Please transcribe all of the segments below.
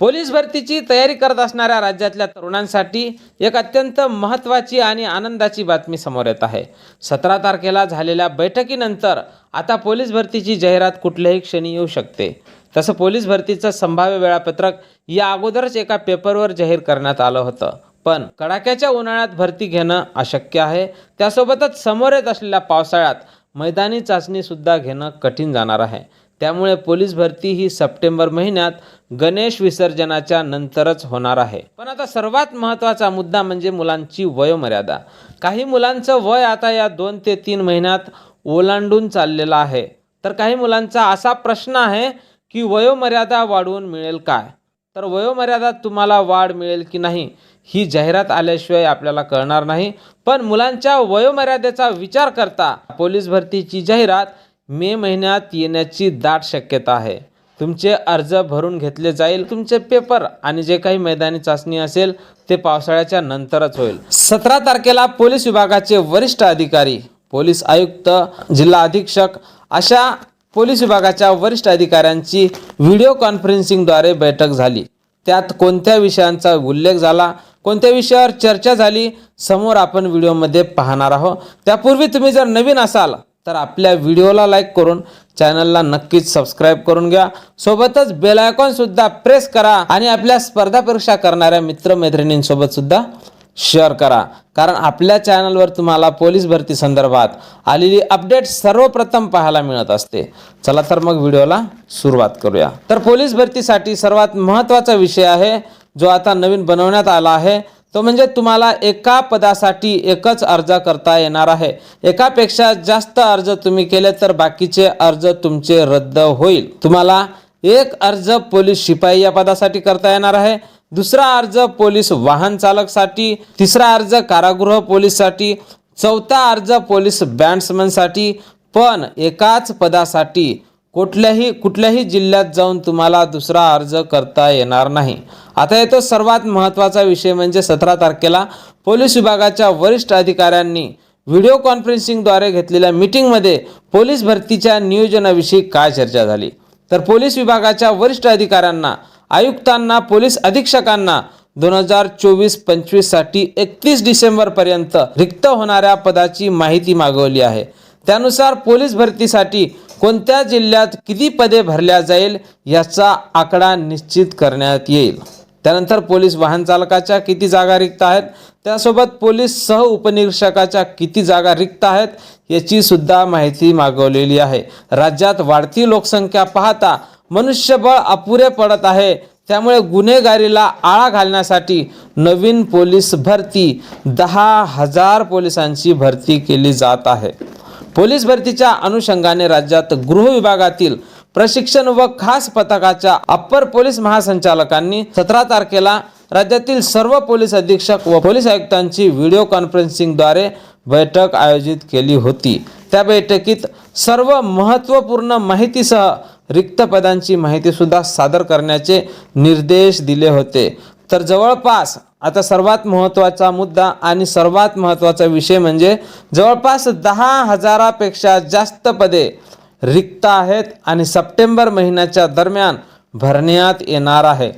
Police भरतीची तयारी करत असणाऱ्या राज्यातल्या तरुणांसाठी एक अत्यंत महत्त्वाची आणि आनंदाची बातमी समोर येत आहे. सतरा तारखेला झालेल्या बैठकीनंतर आता पोलीस भरतीची जाहिरात कुठल्याही क्षणी येऊ शकते. तसं पोलीस भरतीचं संभाव्य वेळापत्रक या अगोदरच एका पेपरवर जाहीर करण्यात आलं होतं. पण कडाक्याच्या उन्हाळ्यात भरती घेणं अशक्य आहे. त्यासोबतच समोर येत असलेल्या पावसाळ्यात मैदानी चाचणीसुद्धा घेणं कठीण जाणार आहे. त्यामुळे पोलीस भरती ही सप्टेंबर महिन्यात गणेश विसर्जनाच्या नंतरच होणार आहे. पण आता सर्वात महत्त्वाचा मुद्दा म्हणजे मुलांची वयोमर्यादा. काही मुलांचं वय आता या दोन ते तीन महिन्यात ओलांडून चाललेलं आहे. तर काही मुलांचा असा प्रश्न आहे की वयोमर्यादा वाढवून मिळेल काय? तर वयोमर्यादा तुम्हाला वाढ मिळेल की नाही ही जाहिरात आल्याशिवाय आपल्याला कळणार नाही. पण मुलांच्या वयोमर्यादेचा विचार करता पोलीस भरतीची जाहिरात मे महिन्यात येण्याची दाट शक्यता आहे. तुमचे अर्ज भरून घेतले जाईल. तुमचे पेपर आणि जे काही मैदानी चाचणी असेल ते पावसाळ्याच्या नंतरच होईल. सतरा तारखेला पोलीस विभागाचे वरिष्ठ अधिकारी पोलीस आयुक्त जिल्हा अधीक्षक अशा पोलीस विभागाच्या वरिष्ठ अधिकाऱ्यांची व्हिडिओ कॉन्फरन्सिंगद्वारे बैठक झाली. त्यात कोणत्या विषयांचा उल्लेख झाला कोणत्या विषयावर चर्चा झाली समोर आपण व्हिडिओमध्ये पाहणार आहोत. त्यापूर्वी तुम्ही जर नवीन असाल तर आपल्या व्हिडिओला लाईक करून चॅनलला नक्कीच सबस्क्राईब करून घ्या. सोबतच बेल आयकॉन सुद्धा प्रेस करा आणि आपल्या स्पर्धा परीक्षा करणाऱ्या मित्रमैत्रिणींसोबत सुद्धा शेअर करा. कारण आपल्या चॅनलवर तुम्हाला पोलीस भरती संदर्भात आलेली अपडेट सर्वप्रथम पाहायला मिळत असते. चला तर मग व्हिडिओला सुरुवात करूया. तर पोलीस भरतीसाठी सर्वात महत्त्वाचा विषय आहे जो आता नवीन बनवण्यात आला आहे. तो म्हणजे तुम्हाला एका पदासाठी एकच अर्ज करता येणार आहे. एकापेक्षा जास्त अर्ज तुम्ही केले तर बाकीचे अर्ज तुमचे रद्द होईल. तुम्हाला एक अर्ज पोलीस शिपाई या पदासाठी करता येणार आहे. दुसरा अर्ज पोलीस वाहन चालकसाठी तिसरा अर्ज कारागृह पोलीससाठी चौथा अर्ज पोलीस बँड्समनसाठी पण एकाच पदासाठी कुठल्याही कुठल्याही जिल्ह्यात जाऊन तुम्हाला दुसरा अर्ज करता येणार नाही. आता येतो सर्वात महत्त्वाचा विषय म्हणजे सतरा तारखेला पोलीस विभागाच्या वरिष्ठ अधिकाऱ्यांनी व्हिडिओ कॉन्फरन्सिंगद्वारे घेतलेल्या मीटिंगमध्ये पोलीस भरतीच्या नियोजनाविषयी काय चर्चा झाली? तर पोलीस विभागाच्या वरिष्ठ अधिकाऱ्यांना आयुक्तांना पोलीस अधीक्षकांना दोन हजार चोवीस पंचवीससाठी एकतीस डिसेंबरपर्यंत रिक्त होणाऱ्या पदाची माहिती मागवली आहे. त्यानुसार पोलीस भरतीसाठी कोणत्या जिल्ह्यात किती पदे भरल्या जाईल याचा आकडा निश्चित करण्यात येईल? त्यानंतर पोलीस वाहन चालकाच्या किती जागा रिक्त आहेत? त्यासोबत पोलीस सह उपनिरीक्षकाच्या किती जागा रिक्त आहेत? याची सुद्धा माहिती मागवलेली आहे. राज्यात वाढती लोकसंख्या पाहता मनुष्यबळ अपुरे पडत आहे. त्यामुळे गुन्हेगारीला आळा घालण्यासाठी नवीन पोलीस भरती दहा हजार पोलिसांची भरती केली जात आहे. पोलीस भरतीच्या अनुषंगाने राज्यात गृह विभागातील प्रशिक्षण व खास पथकाच्या अप्पर पोलीस महासंचालकांनी सतरा तारखेला राज्यातील सर्व पोलीस अधीक्षक व पोलीस आयुक्तांची व्हिडिओ कॉन्फरन्सिंगद्वारे बैठक आयोजित केली होती. त्या बैठकीत सर्व महत्त्वपूर्ण माहितीसह रिक्त पदांची माहितीसुद्धा सादर करण्याचे निर्देश दिले होते. तर जवळपास आता सर्वात महत्त्वाचा मुद्दा आणि सर्वात महत्त्वाचा विषय म्हणजे जवळपास दहा हजारापेक्षा जास्त पदे रिक्त आहेत आणि सप्टेंबर महिन्याच्या दरम्यान भरण्यात येणार आहे.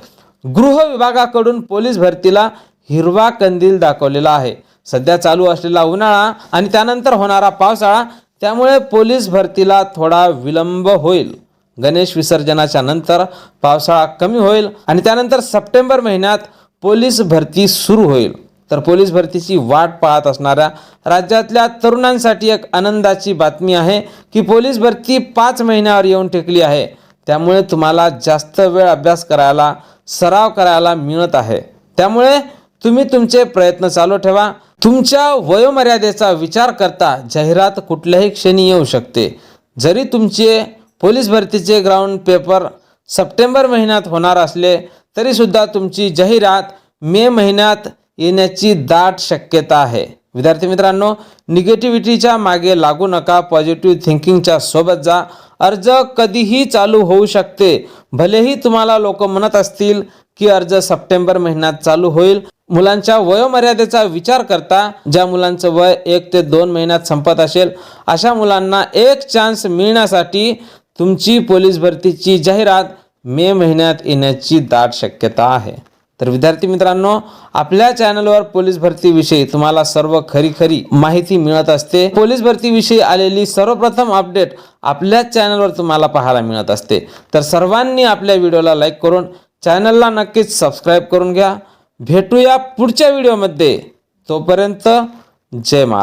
गृह विभागाकडून पोलीस भरतीला हिरवा कंदील दाखवलेला आहे. सध्या चालू असलेला उन्हाळा आणि त्यानंतर होणारा पावसाळा त्यामुळे पोलीस भरतीला थोडा विलंब होईल. गणेश विसर्जनाच्या नंतर पावसाळा कमी होईल आणि त्यानंतर सप्टेंबर महिन्यात पोलीस भरती सुरू होईल. तर पोलीस भरतीची वाट पाहत असणाऱ्या राज्यातल्या तरुणांसाठी एक आनंदाची बातमी आहे की पोलीस भरती पाच महिन्यावर येऊन टेकली आहे. त्यामुळे तुम्हाला जास्त वेळ अभ्यास करायला सराव करायला मिळत आहे. त्यामुळे तुम्ही तुमचे प्रयत्न चालू ठेवा. तुमच्या वयोमर्यादेचा विचार करता जाहिरात कुठल्याही क्षणी येऊ शकते. जरी तुमचे पोलीस भरतीचे ग्राउंड पेपर सप्टेंबर महिन्यात होणार असले तरीसुद्धा तुमची जाहिरात मे महिन्यात येण्याची दाट शक्यता आहे. विद्यार्थी मित्रांनो निगेटिव्हिटीच्या मागे लागू नका पॉझिटिव्ह थिंकिंगच्या सोबत जा. अर्ज कधीही चालू होऊ शकते. भलेही तुम्हाला लोक म्हणत असतील की अर्ज सप्टेंबर महिन्यात चालू होईल. मुलांच्या वयोमर्यादेचा विचार करता ज्या मुलांचं वय एक ते दोन महिन्यात संपत असेल अशा मुलांना एक चान्स मिळण्यासाठी तुमची पोलीस भरतीची जाहिरात मे महिन्यात येण्याची दाट शक्यता आहे. तर विद्यार्थी मित्रांनो आपल्या चॅनलवर पोलीस भरतीविषयी तुम्हाला सर्व खरी खरी माहिती मिळत असते. पोलीस भरतीविषयी आलेली सर्वप्रथम अपडेट आपल्याच चॅनलवर तुम्हाला पाहायला मिळत असते. तर सर्वांनी आपल्या व्हिडिओला लाईक करून चॅनलला नक्कीच सबस्क्राईब करून घ्या. भेटूया पुढच्या व्हिडिओमध्ये तोपर्यंत जय महाराज